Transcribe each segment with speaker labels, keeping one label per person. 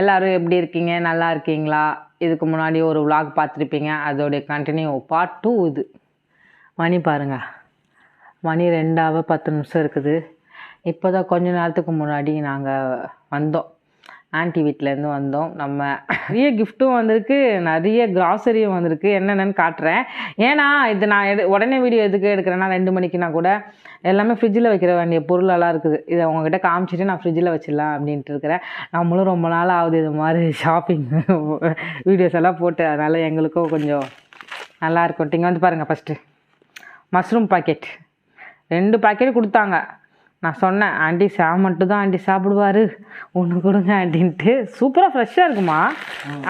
Speaker 1: எல்லோரும் எப்படி இருக்கீங்க நல்லா இருக்கீங்களா இதுக்கு முன்னாடி ஒரு விலாக் பார்த்துருப்பீங்க அதோடைய கண்டினியூ பார்ட் டூ இது மணி பாருங்கள் மணி ரெண்டாவது பத்து நிமிஷம் இருக்குது இப்போ தான் கொஞ்ச நேரத்துக்கு முன்னாடி நாங்கள் வந்தோம் ஆண்டி வீட்டிலேருந்து வந்தோம் நம்ம நிறைய கிஃப்ட்டும் வந்திருக்கு நிறைய கிராசரியும் வந்திருக்கு என்னென்னு காட்டுறேன் ஏன்னா இது நான் எடு உடனே வீடியோ எதுக்கு எடுக்கிறேன்னா ரெண்டு மணிக்குனா கூட எல்லாமே ஃப்ரிட்ஜில் வைக்கிற வேண்டிய பொருளெல்லாம் இருக்குது இதை உங்ககிட்ட காமிச்சிட்டு நான் ஃப்ரிட்ஜில் வச்சிடலாம் அப்படின்ட்டு இருக்கிறேன் நம்மளும் ரொம்ப நாள் ஆகுது இது மாதிரி ஷாப்பிங் வீடியோஸ் எல்லாம் போட்டு அதனால் எங்களுக்கும் கொஞ்சம் நல்லாயிருக்கும் நீங்கள் வந்து பாருங்கள் ஃபஸ்ட்டு மஷ்ரூம் பாக்கெட் ரெண்டு பாக்கெட் கொடுத்தாங்க நான் சொன்னேன் ஆண்டி சா மட்டும் தான் ஆண்டி சாப்பிடுவார் ஒன்று கொடுங்க ஆண்டின்ட்டு சூப்பராக ஃப்ரெஷ்ஷாக இருக்குமா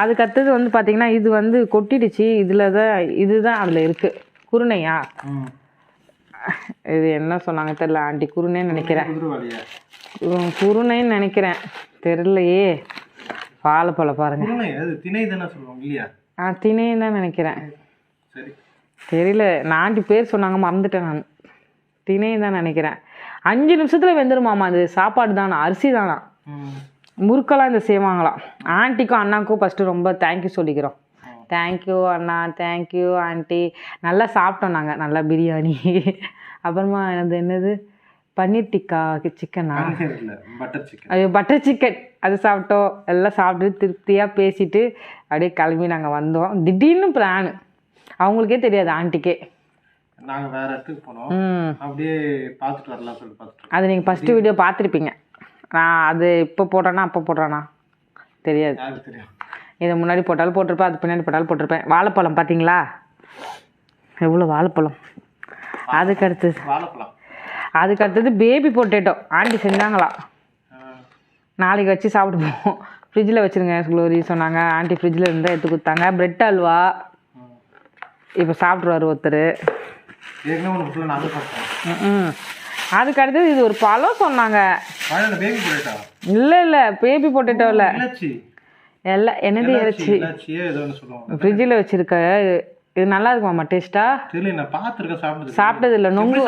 Speaker 1: அதுக்கு வந்து பார்த்தீங்கன்னா இது வந்து கொட்டிடுச்சு இதில் தான் இதுதான் அதில் இருக்குது குருணையா இது என்ன சொன்னாங்க தெரில ஆண்டி குருணைன்னு நினைக்கிறேன் குருணைன்னு நினைக்கிறேன் தெரிலையே வாழைப்பழம் பாருங்க ஆ திணைன்னு தான் நினைக்கிறேன் தெரியல நான் ஆண்டி பேர் சொன்னாங்க மறந்துட்டேன் நான் திணைன்னு தான் நினைக்கிறேன் அஞ்சு நிமிஷத்தில் வெந்துருமாமா அது சாப்பாடு தானா அரிசி தானா முறுக்கெல்லாம் இந்த செய்வாங்களாம் ஆண்டிக்கும் அண்ணாக்கும் ஃபஸ்ட்டு ரொம்ப தேங்க்யூ சொல்லிக்கிறோம் தேங்க்யூ அண்ணா தேங்க்யூ ஆண்டி நல்லா சாப்பிட்டோம் நாங்கள் நல்லா பிரியாணி அப்புறமா எனது என்னது பன்னீர் டிக்கா சிக்கனா அது பட்டர் சிக்கன் அது சாப்பிட்டோம் எல்லாம் சாப்பிட்டு திருப்தியாக பேசிட்டு அப்படியே கிளம்பி நாங்கள் வந்தோம் திடீர்னு பிளான் அவங்களுக்கே தெரியாது ஆண்டிக்கே
Speaker 2: நாங்கள் வேற இடத்துக்கு போனோம் அப்படியே பார்த்துட்டு வரலாம் சொல்லி பார்த்துட்டு
Speaker 1: அது நீங்கள் ஃபஸ்ட்டு வீடியோ பார்த்துருப்பீங்க நான் அது இப்போ போடுறேன்னா அப்போ போடுறேன்னா தெரியாது தெரியும் இதை முன்னாடி போட்டாலும் போட்டிருப்பேன் அது பின்னாடி போட்டாலும் போட்டிருப்பேன் வாழைப்பழம் பார்த்தீங்களா எவ்வளோ வாழைப்பழம் அதுக்கு அடுத்தது வாழைப்பழம் அதுக்கு அடுத்தது பேபி பொட்டேட்டோ ஆண்டி செஞ்சாங்களா நாளைக்கு வச்சு சாப்பிடுவோம் ஃப்ரிட்ஜில் வச்சுருங்க குளோரி சொன்னாங்க ஆண்டி ஃப்ரிட்ஜில் இருந்தால் எடுத்து கொடுத்தாங்க ப்ரெட் அல்வா இப்போ சாப்பிட்ருவார் ஒருத்தர் அதுக்கு அடுத்தது இது ஒரு பழம் சொன்னாங்க இல்லை இல்லை பேபி பொட்டேட்டோ இல்லை எல்லாம் என்னது இறைச்சி ஃப்ரிட்ஜில் வச்சிருக்க இது நல்லா இருக்குமாம்மா டேஸ்டா சாப்பிட்டது இல்லை நொங்கு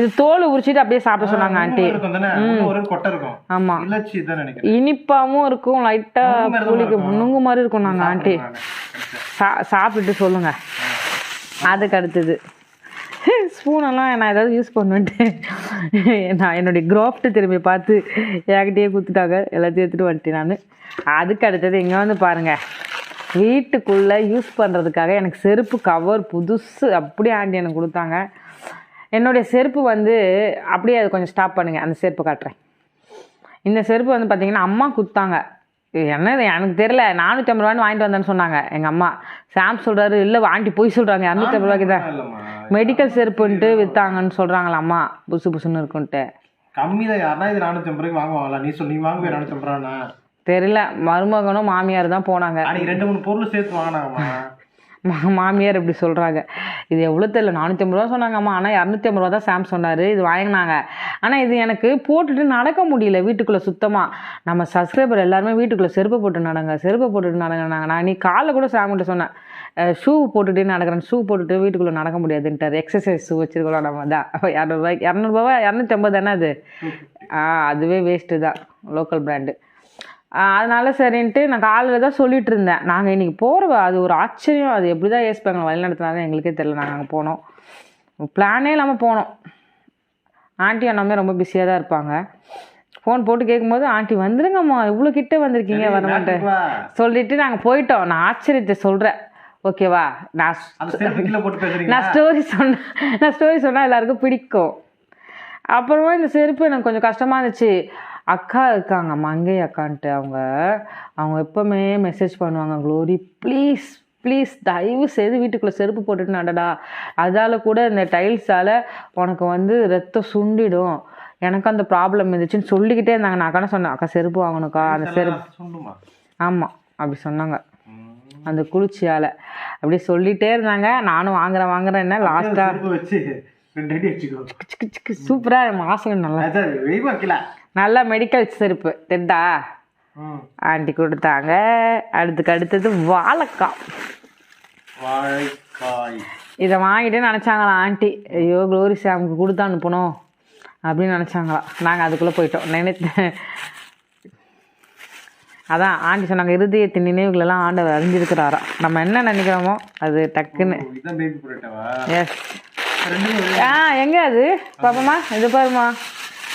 Speaker 1: இது தோல் உரிச்சிட்டு அப்படியே சாப்பிட சொன்னாங்க ஆண்டி ஆமா இனிப்பாவும் இருக்கும் லைட்டா புளிக்கு நுங்கு மாதிரி இருக்கும் நாங்க ஆண்டி சா சாப்பிட்டுட்டு சொல்லுங்க அதுக்கு அடுத்தது ஸ்பூனெல்லாம் நான் ஏதாவது யூஸ் பண்ணுவேன்ட்டு நான் என்னுடைய கிராஃப்ட்டு திரும்பி பார்த்து என்கிட்டயே கொடுத்துட்டாங்க எல்லாத்தையும் எடுத்துகிட்டு வந்துட்டேன் நான் அதுக்கு அடுத்தது இங்கே வந்து பாருங்கள் வீட்டுக்குள்ளே யூஸ் பண்ணுறதுக்காக எனக்கு செருப்பு கவர் புதுசு அப்படியே ஆண்டி எனக்கு கொடுத்தாங்க என்னுடைய செருப்பு வந்து அப்படியே அது கொஞ்சம் ஸ்டாப் பண்ணுங்கள் அந்த செருப்பு காட்டுறேன் இந்த செருப்பு வந்து பார்த்திங்கன்னா அம்மா கொடுத்தாங்க என்னது எனக்கு நானூற்றி நானூற்றம்பது ரூபான்னு வாங்கிட்டு வந்தேன்னு சொன்னாங்க எங்கள் அம்மா சாம் சொல்கிறாரு இல்லை வாங்கிட்டு போய் சொல்கிறாங்க இரநூத்தம்பது ரூபாய்க்கு தான் மெடிக்கல் செருப்புன்ட்டு விற்றாங்கன்னு சொல்கிறாங்களா அம்மா புதுசு புதுசுன்னு இருக்குன்ட்டு
Speaker 2: கம்மி தான் யாரா இது நானூற்றம்பது ரூபாய்க்கு வாங்குவாங்களா நீ சொல்லி நானூற்றி ஐம்பது ரூபாண்ணா
Speaker 1: தெரியல மருமகனும் மாமியார் தான் போனாங்க
Speaker 2: ரெண்டு மூணு பொருள் சேர்த்து வாங்கினாங்கம்மா
Speaker 1: மா மாமியார் இப்படி சொல்கிறாங்க இது எவ்வளோ தெரியல நானூற்றி ஐம்பது ரூபா சொன்னாங்கம்மா ஆனால் இரநூத்தி ஐம்பது ரூபா தான் சாம் சொன்னார் இது வாங்கினாங்க ஆனால் இது எனக்கு போட்டுட்டு நடக்க முடியல வீட்டுக்குள்ளே சுத்தமாக நம்ம சப்ஸ்கிரைபர் எல்லாருமே வீட்டுக்குள்ளே செருப்பு போட்டு நடங்க செருப்பு போட்டுட்டு நடங்கினாங்க நான் நீ காலைல கூட கிட்ட சொன்னேன் ஷூ போட்டுகிட்டே நடக்கிறேன் ஷூ போட்டுட்டு வீட்டுக்குள்ளே நடக்க முடியாதுன்ட்டார் எக்ஸசைஸ் ஷூ வச்சிருக்கலாம் நம்ம தான் இரநூறுபாய்க்கு இரநூறுபாவா இரநூத்தி ஐம்பது தானே அது ஆ அதுவே வேஸ்ட்டு தான் லோக்கல் பிராண்டு அதனால் சரின்ட்டு நான் காலையில் தான் சொல்லிகிட்டு இருந்தேன் நாங்கள் இன்றைக்கி போகிற அது ஒரு ஆச்சரியம் அது எப்படி தான் ஏஸ் வழி நடத்தினாலும் எங்களுக்கே தெரில நாங்கள் அங்கே போனோம் பிளானே இல்லாமல் போனோம் ஆண்டி அண்ணாமே ரொம்ப பிஸியாக தான் இருப்பாங்க ஃபோன் போட்டு கேட்கும்போது ஆண்டி வந்துருங்கம்மா இவ்வளோ கிட்டே வந்திருக்கீங்க வர மாட்டேன் சொல்லிட்டு நாங்கள் போயிட்டோம் நான் ஆச்சரியத்தை சொல்கிறேன் ஓகேவா நான் நான் ஸ்டோரி சொன்னேன் நான் ஸ்டோரி சொன்னால் எல்லாருக்கும் பிடிக்கும் அப்புறமா இந்த செருப்பு எனக்கு கொஞ்சம் கஷ்டமாக இருந்துச்சு அக்கா இருக்காங்க மங்கை அக்கான்ட்டு அவங்க அவங்க எப்போவுமே மெசேஜ் பண்ணுவாங்க க்ளோரி ப்ளீஸ் ப்ளீஸ் தயவு செய்து வீட்டுக்குள்ளே செருப்பு போட்டுட்டு நடடா அதால் கூட இந்த டைல்ஸால் உனக்கு வந்து ரத்தம் சுண்டிடும் எனக்கு அந்த ப்ராப்ளம் இருந்துச்சுன்னு சொல்லிக்கிட்டே இருந்தாங்க நான் அக்கான சொன்னேன் அக்கா செருப்பு வாங்கணுக்கா அந்த
Speaker 2: செருப்பு
Speaker 1: ஆமாம் அப்படி சொன்னாங்க அந்த குளிர்ச்சியால் அப்படியே சொல்லிகிட்டே இருந்தாங்க நானும் வாங்குறேன் வாங்குறேன் என்ன லாஸ்ட்டாக சூப்பராக மாசம்
Speaker 2: நல்லா
Speaker 1: நல்லா மெடிக்கல் செருப்பு தெரிந்தா ஆண்டி கொடுத்தாங்க அடுத்துக்கு அடுத்தது வாழைக்காய்
Speaker 2: வாழைக்காய்
Speaker 1: இதை வாங்கிட்டு நினச்சாங்களா ஆண்டி ஐயோ குளோரி சாமுக்கு கொடுத்து அனுப்பணும் அப்படின்னு நினச்சாங்களா நாங்கள் அதுக்குள்ளே போயிட்டோம் நினைத்து அதான் ஆண்டி சொன்னாங்க இருதயத்தின் நினைவுகளெல்லாம் ஆண்டவர் அறிஞ்சிருக்கிறாரா நம்ம என்ன நினைக்கிறோமோ அது டக்குன்னு எஸ் ஆ எங்கே அது பாப்பமா இது பாருமா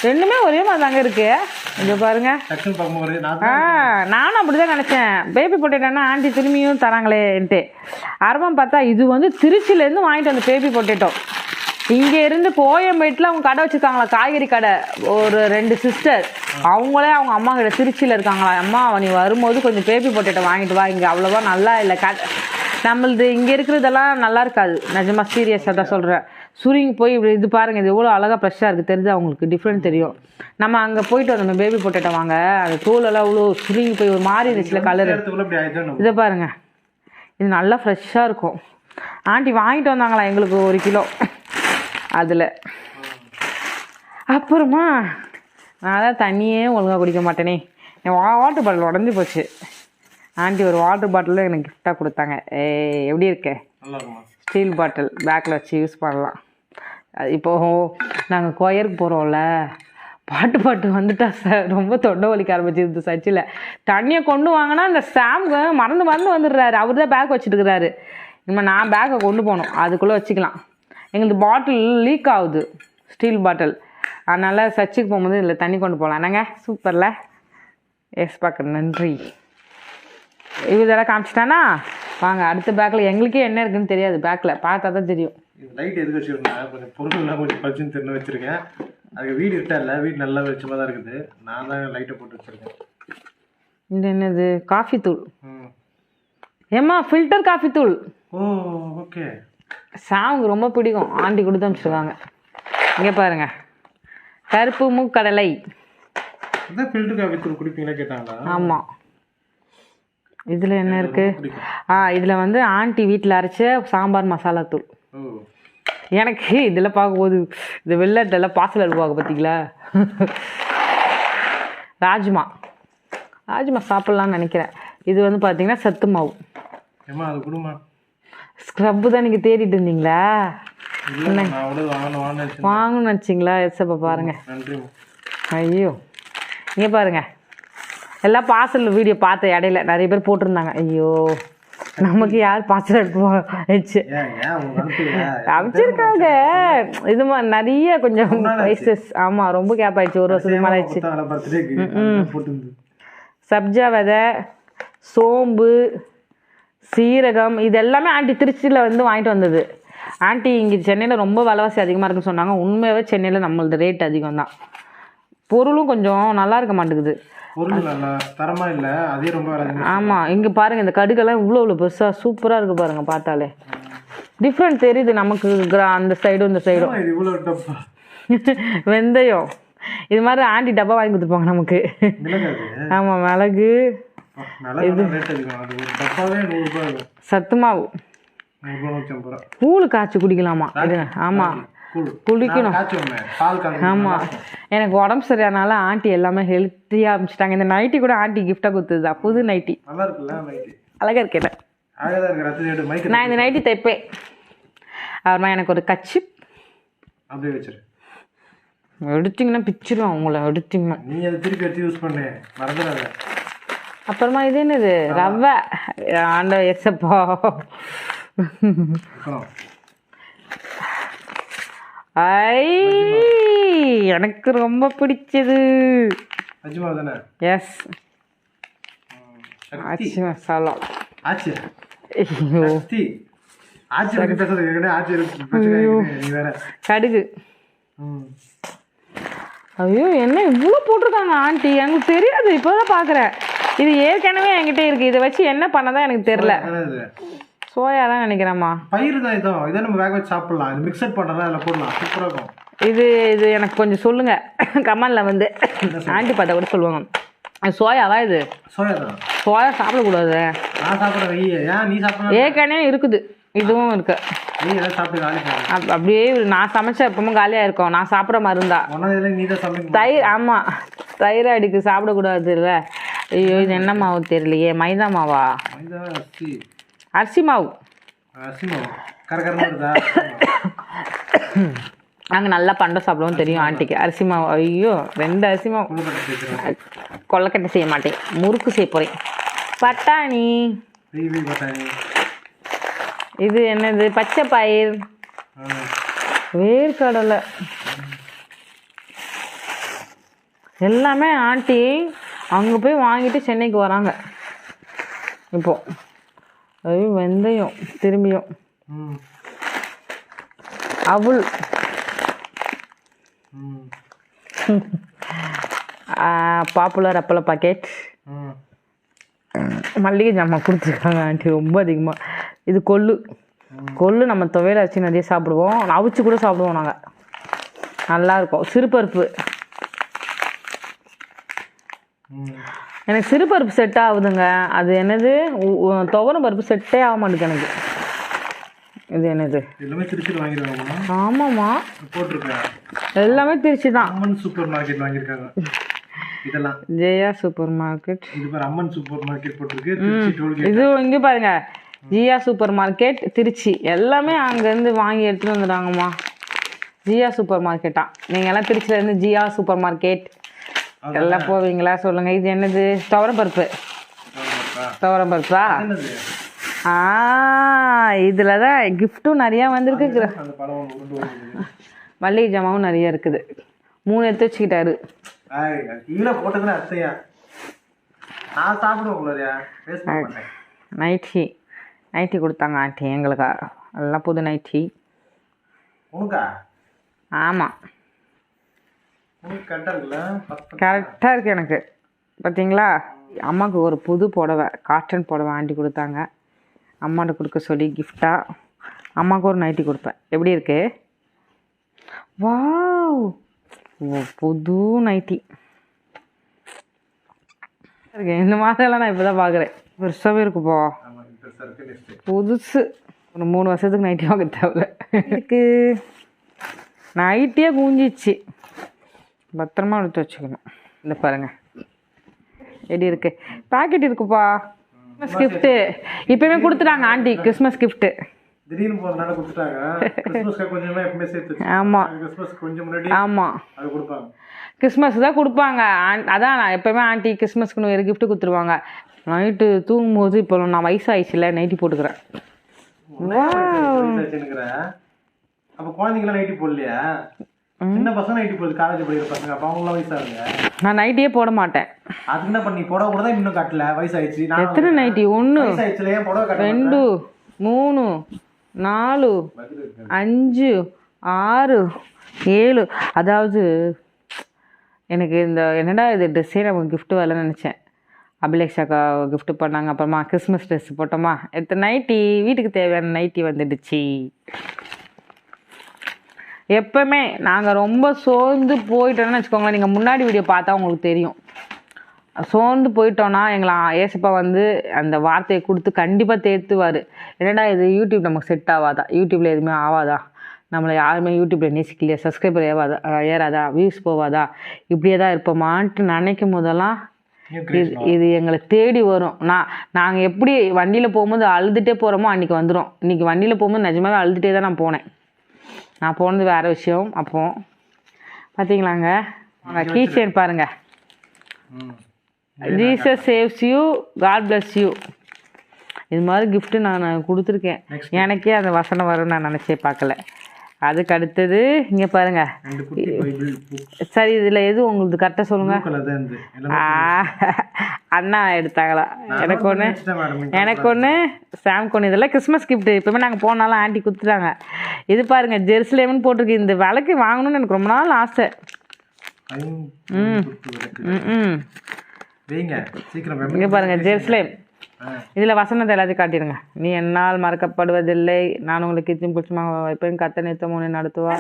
Speaker 1: ரெண்டுமே ஒரே மாதிரி தாங்க இருக்கு இங்க பாருங்க நானும் அப்படிதான் நினச்சேன் பேபி பொட்டேட்டோன்னா ஆண்டி திரும்பியும் தராங்களேன்ட்டு ஆரம்பம் பார்த்தா இது வந்து திருச்சியிலேருந்து வாங்கிட்டு வந்த பேபி பொட்டேட்டோ இங்கே இருந்து கோயம்பேட்டில் அவங்க கடை வச்சுருக்காங்களா காய்கறி கடை ஒரு ரெண்டு சிஸ்டர் அவங்களே அவங்க அம்மா கிட்ட திருச்சியில் இருக்காங்களா அம்மா நீ வரும்போது கொஞ்சம் பேபி பொட்டேட்டோ வாங்கிட்டு வா இங்கே அவ்வளோவா நல்லா இல்லை நம்மளது இங்கே இருக்கிறதெல்லாம் நல்லா இருக்காது நிஜமாக சீரியஸாக தான் சொல்கிறேன் சுருங்கி போய் இப்படி இது பாருங்கள் இது எவ்வளோ அழகாக ஃப்ரெஷ்ஷாக இருக்குது தெரிஞ்சு அவங்களுக்கு டிஃப்ரெண்ட் தெரியும் நம்ம அங்கே போயிட்டு வந்தோம் பேபி பொட்டேட்டோ வாங்க அந்த தோலெல்லாம் அவ்வளோ சுருங்கி போய் ஒரு மாறி இருந்துச்சுல கலர் இதை பாருங்கள் இது நல்லா ஃப்ரெஷ்ஷாக இருக்கும் ஆண்டி வாங்கிட்டு வந்தாங்களா எங்களுக்கு ஒரு கிலோ அதில் அப்புறமா நான் தான் தண்ணியே ஒழுங்காக குடிக்க மாட்டேனே என் வாட்டர் பாட்டில் உடஞ்சி போச்சு ஆண்டி ஒரு வாட்டர் பாட்டில் எனக்கு கிஃப்டாக கொடுத்தாங்க ஏ எப்படி இருக்க ஸ்டீல் பாட்டில் பேக்கில் வச்சு யூஸ் பண்ணலாம் இப்போது நாங்கள் கொயருக்கு போகிறோம்ல பாட்டு பாட்டு வந்துட்டா சார் ரொம்ப தொண்டை வலிக்க ஆரம்பிச்சிருது சர்ச்சில் தண்ணியை கொண்டு வாங்கினா அந்த சாம் மறந்து மறந்து வந்துடுறாரு அவர் தான் பேக் வச்சுட்டுருக்கிறாரு இனிமேல் நான் பேக்கை கொண்டு போகணும் அதுக்குள்ளே வச்சுக்கலாம் எங்களுக்கு பாட்டில் லீக் ஆகுது ஸ்டீல் பாட்டில் அதனால் சர்ச்சுக்கு போகும்போது இதில் தண்ணி கொண்டு போகலாம் என்னங்க சூப்பரில் எஸ் பார்க்க நன்றி இவ்வளோ காமிச்சிட்டானா வாங்க அடுத்த பேக்கில் எங்களுக்கே என்ன இருக்குன்னு தெரியாது பேக்கில் பார்த்தா தான் தெரியும்
Speaker 2: லைட் எதுக்கு வச்சுருந்தேன் கொஞ்சம் பொருள்லாம் கொஞ்சம் பச்சுன்னு தின்னு வச்சுருக்கேன் அதுக்கு வீடு இருட்டா இல்லை வீடு நல்லா வெளிச்சமாக தான் இருக்குது நான் தான் லைட்டை போட்டு வச்சுருக்கேன்
Speaker 1: இது என்னது காஃபி தூள் ஏம்மா ஃபில்டர் காஃபி தூள்
Speaker 2: ஓ ஓகே
Speaker 1: சாவுக்கு ரொம்ப பிடிக்கும் ஆண்டி கொடுத்து அனுப்பிச்சிருக்காங்க இங்கே பாருங்க கருப்பு மூக்கடலை
Speaker 2: ஃபில்டர் காஃபி தூள் குடிப்பீங்களா கேட்டாங்களா
Speaker 1: ஆமாம் இதில் என்ன இருக்குது ஆ இதில் வந்து ஆண்டி வீட்டில் அரைச்ச சாம்பார் மசாலா தூள் எனக்கு இதில் பார்க்கும்போது இந்த வெள்ளத்தில் பாசல் அழுவாங்க பார்த்தீங்களா ராஜ்மா ராஜ்மா சாப்பிட்லான்னு நினைக்கிறேன் இது வந்து பார்த்தீங்கன்னா சத்து மாவு ஸ்க்ரப்பு தான் நீங்கள் தேடிட்டு இருந்தீங்களா வாங்கணும்னு நினச்சிங்களா எஸ் பாருங்க ஐயோ இங்கே பாருங்கள் எல்லாம் பார்சல் வீடியோ பார்த்த இடையில நிறைய பேர் போட்டிருந்தாங்க ஐயோ நமக்கு யார் பார்சல் எடுத்துவாச்சு அமைச்சிருக்காங்க இது மாதிரி நிறைய கொஞ்சம் ப்ரைஸஸ் ஆமாம் ரொம்ப கேப் ஆயிடுச்சு ஒரு
Speaker 2: வருஷத்துக்கு மேலே
Speaker 1: சப்ஜா விதை சோம்பு சீரகம் இது எல்லாமே ஆண்டி திருச்சியில் வந்து வாங்கிட்டு வந்தது ஆண்டி இங்கே சென்னையில் ரொம்ப விலவாசி அதிகமாக இருக்குன்னு சொன்னாங்க உண்மையாகவே சென்னையில் நம்மளது ரேட் அதிகம் தான் பொருளும் கொஞ்சம் நல்லா இருக்க மாட்டேங்குது ஆமாம் இங்கே பாருங்க இந்த கடுகெல்லாம் இவ்வளோ இவ்வளோ பெருசாக சூப்பராக இருக்குது பாருங்கள் பார்த்தாலே டிஃப்ரெண்ட் தெரியுது நமக்கு அந்த சைடும் இந்த
Speaker 2: சைடும்
Speaker 1: வெந்தயம் இது மாதிரி ஆண்டி டப்பா வாங்கி கொடுத்துருப்பாங்க நமக்கு ஆமாம் மிளகு இது சத்து மாவு கூழு காய்ச்சி குடிக்கலாமா இது ஆமாம் குளிக்கணும் ஆமாம் எனக்கு உடம்பு சரியானால ஆண்டி எல்லாமே ஹெல்த்தியாக அமைச்சிட்டாங்க இந்த நைட்டி கூட ஆண்டி கிஃப்டாக கொடுத்துருதா புது நைட்டி அழகாக இருக்கேன் நான் இந்த நைட்டி தைப்பேன் அப்புறமா எனக்கு ஒரு கச்சி அப்படியே வச்சிரு எடுத்தீங்கன்னா பிச்சிரும் அவங்கள எடுத்தீங்கன்னா
Speaker 2: நீ அதை திருப்பி எடுத்து யூஸ் பண்ணு மறந்துடாத
Speaker 1: அப்புறமா இது என்னது ரவை ஆண்ட எசப்பா ஐ எனக்கு ரொம்ப பிடிச்சது எஸ் ஆச்சி மசாலா ஆச்சி கடுகு ஐயோ என்ன இவ்வளோ போட்டிருக்காங்க ஆண்டி எனக்கு தெரியாது இப்போதான் பார்க்குறேன் இது ஏற்கனவே என்கிட்ட இருக்கு இதை வச்சு என்ன பண்ணதான் எனக்கு தெரியல சோயா தான் நினைக்கிறேம்மா
Speaker 2: பயிர் தான் இதோ இதை நம்ம வேக வச்சு சாப்பிடலாம் இது மிக்சட் பண்ணுறதா அதில் போடலாம் சூப்பராக இருக்கும்
Speaker 1: இது இது எனக்கு கொஞ்சம் சொல்லுங்கள் கமலில் வந்து ஆண்டி பார்த்தா கூட சொல்லுவாங்க தான் இது சோயா தான் சோயா சாப்பிடக்கூடாது
Speaker 2: நான் சாப்பிட்றேன் வெய்ய ஏன் நீ சாப்பிட்ற
Speaker 1: ஏற்கனவே இருக்குது இதுவும் இருக்கு அப்படியே நான் சமைச்ச எப்பவும் காலியா இருக்கும் நான் சாப்பிட சாப்பிட்ற
Speaker 2: மாதிரி இருந்தா
Speaker 1: தயிர் அடிக்கு தைராய்டுக்கு சாப்பிடக்கூடாது இல்ல ஐயோ இது என்ன மாவு தெரியலையே மைதா மாவா மைதா அரிசி மாவு நாங்கள் நல்லா பண்டை சாப்பிடுவோம் தெரியும் ஆண்டிக்கு அரிசி மாவு ஐயோ ரெண்டு அரிசி மாவு கொல்லக்கட்டை செய்ய மாட்டேன் முறுக்கு செய்ய போகிறேன் பட்டாணி இது என்னது பச்சை பயிர் வேர்க்கடலை எல்லாமே ஆண்டி அங்கே போய் வாங்கிட்டு சென்னைக்கு வராங்க இப்போது அது வெந்தயம் திரும்பியும் அவுள் பாப்புலர் அப்பள பாக்கெட் மல்லிகை ஜாமான் கொடுத்துருக்காங்க ஆண்டி ரொம்ப அதிகமாக இது கொள்ளு கொள்ளு நம்ம துவையில வச்சு நிறைய சாப்பிடுவோம் அவிச்சு கூட சாப்பிடுவோம் நாங்கள் நல்லாயிருக்கும் சிறுபருப்பு எனக்கு சிறு பருப்பு செட் ஆகுதுங்க அது என்னது துவரம் பருப்பு செட்டே ஆக மாட்டேங்குது எனக்கு இது என்னது
Speaker 2: எல்லாமே திருச்சியில் வாங்கிடுவாங்க ஆமாம்மா போட்டிருக்கேன்
Speaker 1: எல்லாமே திருச்சி தான்
Speaker 2: அம்மன் சூப்பர் மார்க்கெட் வாங்கியிருக்காங்க இதெல்லாம்
Speaker 1: ஜெயா சூப்பர் மார்க்கெட்
Speaker 2: இது பாரு அம்மன் சூப்பர் மார்க்கெட் போட்டிருக்கு திருச்சி
Speaker 1: இது இங்கே பாருங்க ஜியா சூப்பர் மார்க்கெட் திருச்சி எல்லாமே அங்கேருந்து வாங்கி எடுத்துகிட்டு வந்துடுறாங்கம்மா ஜியா சூப்பர் மார்க்கெட்டா நீங்கள் எல்லாம் திருச்சியிலேருந்து ஜியா சூப்பர் மார்க்கெட் எல்லாம் போவீங்களா சொல்லுங்க இது என்னது துவரம் பருப்பு துவரம் பருப்பா இதில் தான் கிஃப்ட்டும் நிறையா வந்திருக்கு மல்லிகை ஜாமாவும் நிறைய இருக்குது மூணு எடுத்து வச்சுக்கிட்டாரு நைட்டி நைட்டி கொடுத்தாங்க ஆண்டி எங்களுக்கா எல்லாம் புது நைட்டி ஆமாம் கரெக்டாக இருக்குது எனக்கு பார்த்தீங்களா அம்மாவுக்கு ஒரு புது புடவை காட்டன் புடவை ஆண்டி கொடுத்தாங்க அம்மாட்ட கொடுக்க சொல்லி கிஃப்டாக அம்மாவுக்கு ஒரு நைட்டி கொடுப்பேன் எப்படி இருக்கு வா புது நைட்டி இருக்கு இந்த மாதிரிலாம் நான் இப்போ தான் பார்க்குறேன் பெருசாகவே இருக்குப்போ புதுசு ஒரு மூணு வருஷத்துக்கு நைட்டி வாங்க தேவை இதுக்கு நைட்டியே கூஞ்சிச்சு பத்திரமா எடுத்து வச்சுக்கணும் இந்த பாருங்கள் எப்படி இருக்குது பாக்கெட் இருக்குப்பா கிறிஸ்மஸ் கிஃப்ட்டு இப்பவே கொடுத்துட்டாங்க ஆண்டி கிறிஸ்மஸ் கிஃப்ட்டு
Speaker 2: திடீர்னு போறதுனால கொடுத்துட்டாங்க கொஞ்சமே சேர்த்து ஆமா கிறிஸ்மஸ் கொஞ்சம் முன்னாடி ஆமா அது கொடுப்பாங்க
Speaker 1: கிறிஸ்மஸ் தான் கொடுப்பாங்க அதான் நான் எப்பவுமே ஆண்டி கிறிஸ்மஸ்க்கு வேறு கிஃப்ட் கொடுத்துருவாங்க நைட்டு போது இப்போ நான் வயசாயிடுச்சுல நைட்டி போட்டுக்கிறேன்
Speaker 2: அப்போ குழந்தைங்களாம் நைட்டி போடலையா சின்ன பசங்க நைட்டி காலேஜ் படிக்கிற பசங்க
Speaker 1: நான் நைட்டியே போட மாட்டேன்
Speaker 2: என்ன பண்ணி கூட இன்னும் கட்டல வயசாயிடுச்சு
Speaker 1: எத்தனை நைட்டி ஒன்று
Speaker 2: வயசாயிடுச்சுல ஏன்
Speaker 1: ரெண்டு மூணு நாலு அஞ்சு ஆறு ஏழு அதாவது எனக்கு இந்த என்னடா இது ட்ரெஸ்ஸே நம்ம கிஃப்ட் வரலன்னு நினச்சேன் அபிலேஷாக்கா கிஃப்ட் பண்ணாங்க அப்புறமா கிறிஸ்மஸ் ட்ரெஸ் போட்டோமா எத்தனை நைட்டி வீட்டுக்கு தேவையான நைட்டி வந்துடுச்சு எப்போவுமே நாங்கள் ரொம்ப சோர்ந்து போயிட்டோன்னு வச்சுக்கோங்களேன் நீங்கள் முன்னாடி வீடியோ பார்த்தா உங்களுக்கு தெரியும் சோர்ந்து போயிட்டோன்னா எங்களை ஏசப்பா வந்து அந்த வார்த்தையை கொடுத்து கண்டிப்பாக தேர்த்துவார் என்னடா இது யூடியூப் நமக்கு செட் ஆகாதா யூடியூப்பில் எதுவுமே ஆகாதா நம்மளை யாருமே யூடியூப்பில் நேசிக்கலையா சப்ஸ்கிரைபர் ஏவாதா ஏறாதா வியூஸ் போவாதா இப்படியே தான் இருப்போமான்ட்டு நினைக்கும் போதெல்லாம் இது இது எங்களை தேடி வரும் நான் நாங்கள் எப்படி வண்டியில் போகும்போது அழுதுகிட்டே போகிறோமோ அன்றைக்கி வந்துடும் இன்றைக்கி வண்டியில் போகும்போது நிஜமாவே அழுதுகிட்டே தான் நான் போனேன் நான் போனது வேறு விஷயம் அப்போ பார்த்தீங்களாங்க கீ செயின் பாருங்கள் Jesus saves you God bless you இது மாதிரி கிஃப்ட்டு நான் கொடுத்துருக்கேன் எனக்கே அந்த வசனம் வரும்னு நான் நினச்சே பார்க்கல அதுக்கு அடுத்தது இங்கே பாருங்க சரி இதில் எது உங்களுக்கு கரெக்டாக சொல்லுங்கள் அண்ணா எடுத்தாங்களா எனக்கு ஒன்று எனக்கு ஒன்று சாம்க்கு ஒன்று இதெல்லாம் கிறிஸ்மஸ் கிஃப்ட் இப்போமே நாங்கள் போனாலும் ஆண்டி கொடுத்துட்டாங்க இது பாருங்க ஜெருசலேம்னு போட்டிருக்கு இந்த விலைக்கு வாங்கணும்னு எனக்கு ரொம்ப நாள் ஆசை
Speaker 2: ம் ம் இங்கே
Speaker 1: பாருங்க ஜெருசலேம் இதில் வசனத்தை எல்லாத்தையும் காட்டிடுங்க நீ என்னால் மறக்கப்படுவதில்லை நான் உங்களுக்கு கிச்சும் குச்சுமாக வைப்பேன் கத்த நிறுத்த ஒன்று நடத்துவா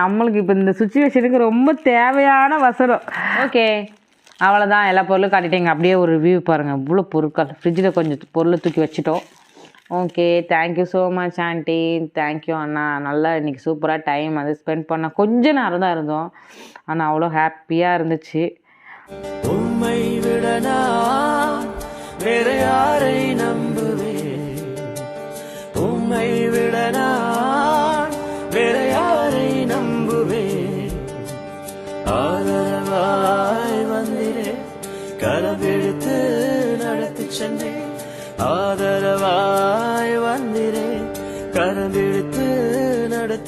Speaker 1: நம்மளுக்கு இப்போ இந்த சுச்சுவேஷனுக்கு ரொம்ப தேவையான வசனம் ஓகே அவ்வளோதான் எல்லா பொருளும் காட்டிட்டேங்க அப்படியே ஒரு ரிவ்யூ பாருங்கள் இவ்வளோ பொருட்கள் ஃப்ரிட்ஜில் கொஞ்சம் பொருளை தூக்கி வச்சுட்டோம் okay thank you so much aunty thank you அண்ணா நல்லா இன்றைக்கி சூப்பராக டைம் அது ஸ்பெண்ட் பண்ண கொஞ்சம் நேரம் தான் இருந்தோம் ஆனால் அவ்வளோ ஹாப்பியாக இருந்துச்சு விடனா